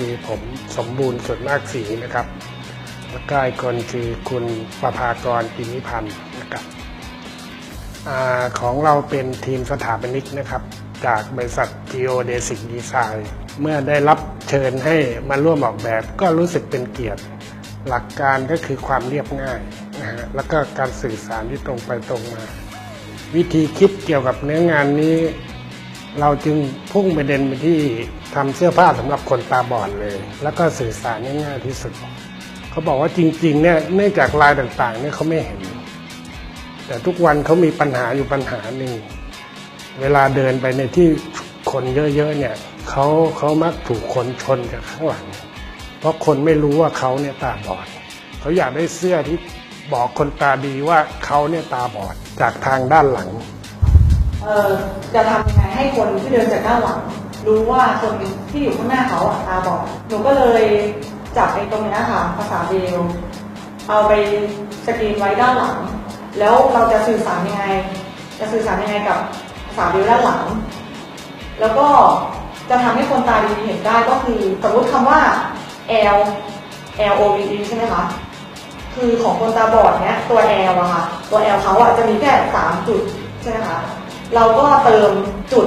คือผมสมบูรณ์สุดมากสีนะครับ แล้วก็อีกคนคือคุณประภากรปินิพันธ์นะครับอของเราเป็นทีมสถาปนิกนะครับ จากบริษัท Geodesic Design เมื่อได้รับเชิญให้มาร่วมออกแบบก็รู้สึกเป็นเกียรติ หลักการก็คือความเรียบง่ายนะฮะแล้วก็การสื่อสารที่ตรงไปตรงมา วิธีคิดเกี่ยวกับเนื้องานนี้ เราจึงพุ่งประเด็นไปที่ทำเสื้อผ้าสำหรับคนตาบอดเลย แล้วก็สื่อสารง่ายๆที่สุด เขาบอกว่าจริงๆเนี่ยเนื่องจากลายต่างๆเนี่ยเขาไม่เห็น แต่ทุกวันเขามีปัญหาอยู่ปัญหาหนึ่งเวลาเดินไปในที่คนเยอะๆเนี่ยเขาเขามักถูกคนชนจากข้างหลัง เพราะคนไม่รู้ว่าเขาเนี่ยตาบอด เขาอยากได้เสื้อที่บอกคนตาดีว่าเขาเนี่ยตาบอดจากทางด้านหลัง จะทำยังไงให้คนที่เดินจากด้านหลังรู้ว่าคนที่อยู่ข้างหน้าเขาอะตาบอดหนูก็เลยจับไอ้ตรงนี้ค่ะภาษาเบลเอาไปสกรีนไว้ด้านหลัง แล้วเราจะสื่อสารยังไง จะสื่อสารยังไงกับภาษาเบลด้านหลัง แล้วก็จะทำให้คนตาดีเห็นได้ก็คือสมมติคำว่า L L O V E ใช่ไหมคะคือของคนตาบอดเนี้ยตัว L อะค่ะตัว L เขาอะจะมีแค่สามจุดใช่ไหมคะ เราก็เติมจุด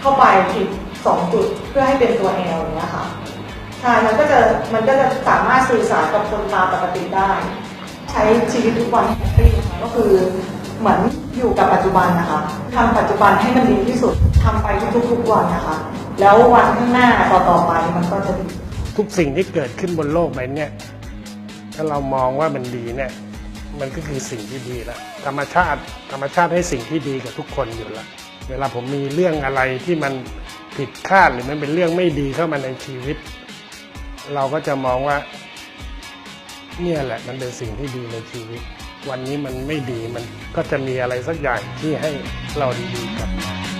เข้าไปอีกสองจุดเพื่อให้เป็นตัว L อย่างเงี้ยค่ะใช่มันก็จะมันก็จะสามารถสื่อสารกับคนตาปกติได้ ใช้ชีวิตทุกวันแฮปปี้นะคะก็คือเหมือนอยู่กับปัจจุบันนะคะทำปัจจุบันให้มันดีที่สุดทำไปทุกๆวันนะคะ แล้ววันข้างหน้าต่อๆไปมันก็จะดีทุกสิ่งที่เกิดขึ้นบนโลกใบนี้ถ้าเรามองว่ามันดีเนี่ย มันก็คือสิ่งที่ดีแล้วธรรมชาติ ธรรมชาติให้สิ่งที่ดีกับทุกคนอยู่แล้วเวลาผมมีเรื่องอะไรที่มันผิดคาดหรือมันเป็นเรื่องไม่ดีเข้ามาในชีวิต เราก็จะมองว่า เนี่ยแหละมันเป็นสิ่งที่ดีในชีวิต วันนี้มันไม่ดีมันก็จะมีอะไรสักอย่างที่ให้เราดีๆกลับมา